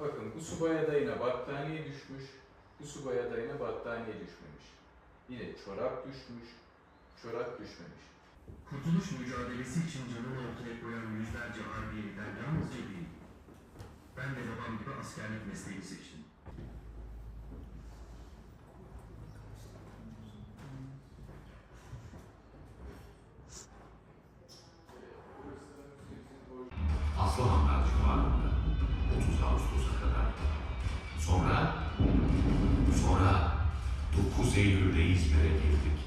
Bakın bu subay adayına battaniye düşmüş, bu subay adayına battaniye düşmemiş. Yine çorap düşmüş, çorap düşmemiş. Kurtuluş mücadelesi için canını ortaya koyan yüzlerce harbiyeliler yalnızca değil. Ben de babam gibi askerlik mesleği seçtim. 9 Eylül'de İzmir'e girdik.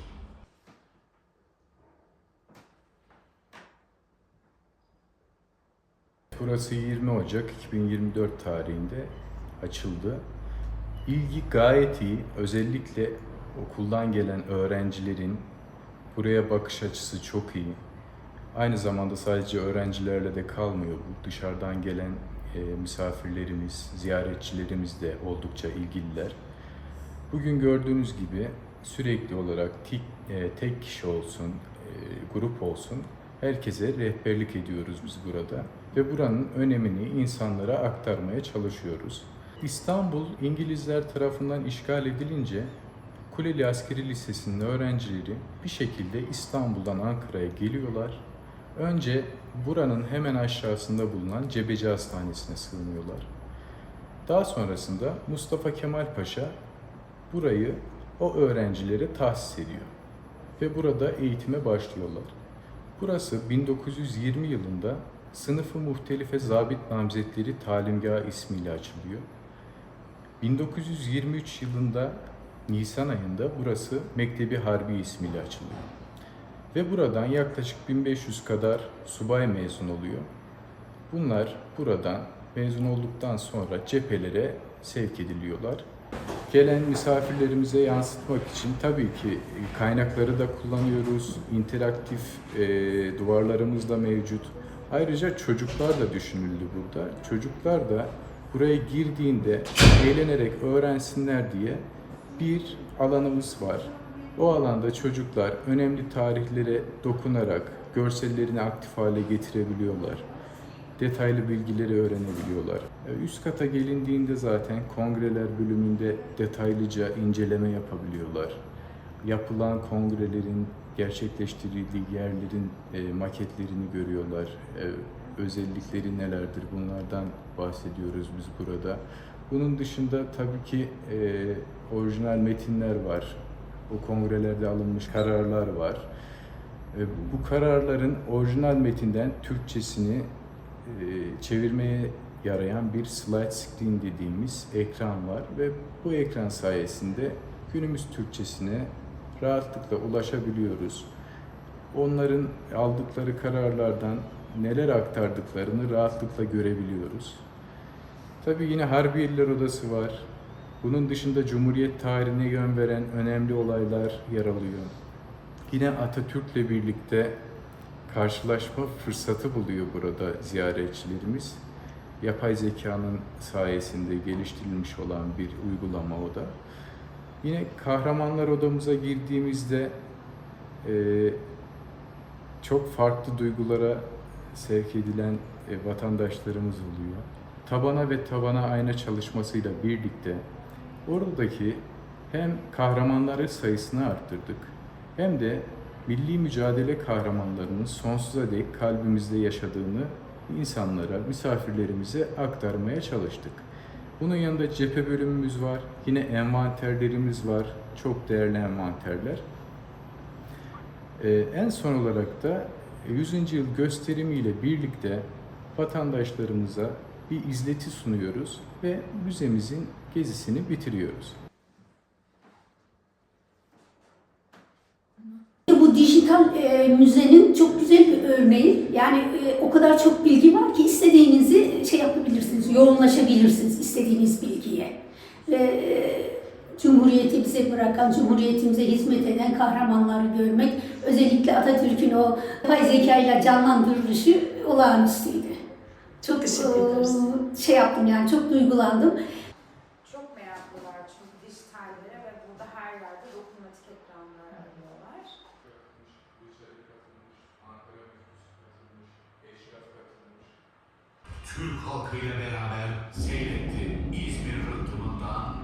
Burası 20 Ocak 2024 tarihinde açıldı. İlgi gayet iyi. Özellikle okuldan gelen öğrencilerin buraya bakış açısı çok iyi. Aynı zamanda sadece öğrencilerle de kalmıyor bu. Dışarıdan gelen e, misafirlerimiz, ziyaretçilerimiz de oldukça ilgililer. Bugün gördüğünüz gibi sürekli olarak tek, e, tek kişi olsun, e, grup olsun herkese rehberlik ediyoruz biz burada ve buranın önemini insanlara aktarmaya çalışıyoruz. İstanbul İngilizler tarafından işgal edilince Kuleli Askeri Lisesi'nin öğrencileri bir şekilde İstanbul'dan Ankara'ya geliyorlar. Önce buranın hemen aşağısında bulunan Cebeci Hastanesi'ne sığınıyorlar. Daha sonrasında Mustafa Kemal Paşa burayı o öğrencilere tahsis ediyor ve burada eğitime başlıyorlar. Burası 1920 yılında Sınıfı Muhtelife Zabit Namzetleri Talimgahı ismiyle açılıyor. 1923 yılında Nisan ayında burası Mektebi Harbi ismiyle açılıyor. Ve buradan yaklaşık 1500 kadar subay mezun oluyor. Bunlar buradan mezun olduktan sonra cephelere sevk ediliyorlar. Gelen misafirlerimize yansıtmak için tabii ki e, kaynakları da kullanıyoruz. İnteraktif e, duvarlarımız da mevcut. Ayrıca çocuklar da düşünüldü burada. Çocuklar da buraya girdiğinde eğlenerek öğrensinler diye bir alanımız var. O alanda çocuklar önemli tarihlere dokunarak görsellerini aktif hale getirebiliyorlar. Detaylı bilgileri öğrenebiliyorlar. E, Üst kata gelindiğinde zaten kongreler bölümünde detaylıca inceleme yapabiliyorlar. Yapılan kongrelerin gerçekleştirildiği yerlerin e, maketlerini görüyorlar. E, özellikleri nelerdir bunlardan bahsediyoruz biz burada. Bunun dışında tabii ki orijinal metinler var. O kongrelerde alınmış kararlar var. Bu kararların orijinal metinden Türkçesini çevirmeye yarayan bir slide screen dediğimiz ekran var ve bu ekran sayesinde günümüz Türkçesine rahatlıkla ulaşabiliyoruz. Onların aldıkları kararlardan neler aktardıklarını rahatlıkla görebiliyoruz. Tabii yine Harbiyeliler Odası var. Bunun dışında Cumhuriyet tarihine yön veren önemli olaylar yer alıyor. Yine Atatürk'le birlikte karşılaşma fırsatı buluyor burada ziyaretçilerimiz. Yapay zekanın sayesinde geliştirilmiş olan bir uygulama o da. Yine kahramanlar odamıza girdiğimizde e, çok farklı duygulara sevk edilen e, vatandaşlarımız oluyor. Tabana ve tabana ayna çalışmasıyla birlikte oradaki hem kahramanları sayısını arttırdık hem de milli mücadele kahramanlarının sonsuza dek kalbimizde yaşadığını insanlara, misafirlerimize aktarmaya çalıştık. Bunun yanında cephe bölümümüz var. Yine envanterlerimiz var. Çok değerli envanterler. Ee, en son olarak da 100. yıl gösterimiyle birlikte vatandaşlarımıza bir izleti sunuyoruz ve müzemizin gezisini bitiriyoruz. Dijital e, müzenin çok güzel bir örneği. Yani e, o kadar çok bilgi var ki istediğinizi şey yapabilirsiniz, yoğunlaşabilirsiniz istediğiniz bilgiye. Ve e, Cumhuriyeti bize bırakan, Cumhuriyetimize hizmet eden kahramanları görmek, özellikle Atatürk'ün o yapay zekayla canlandırılışı olağanüstüydü. Çok e, şey yaptım yani, çok duygulandım. Çok meraklılar çünkü dijitallere ve burada her yerde dokunmatik ekranlar arıyorlar. Gülçer'e katılmış, Ankara Müftüsü katılmış, Eşraf katılmış. Türk halkıyla beraber seyretti İzmir rıhtımından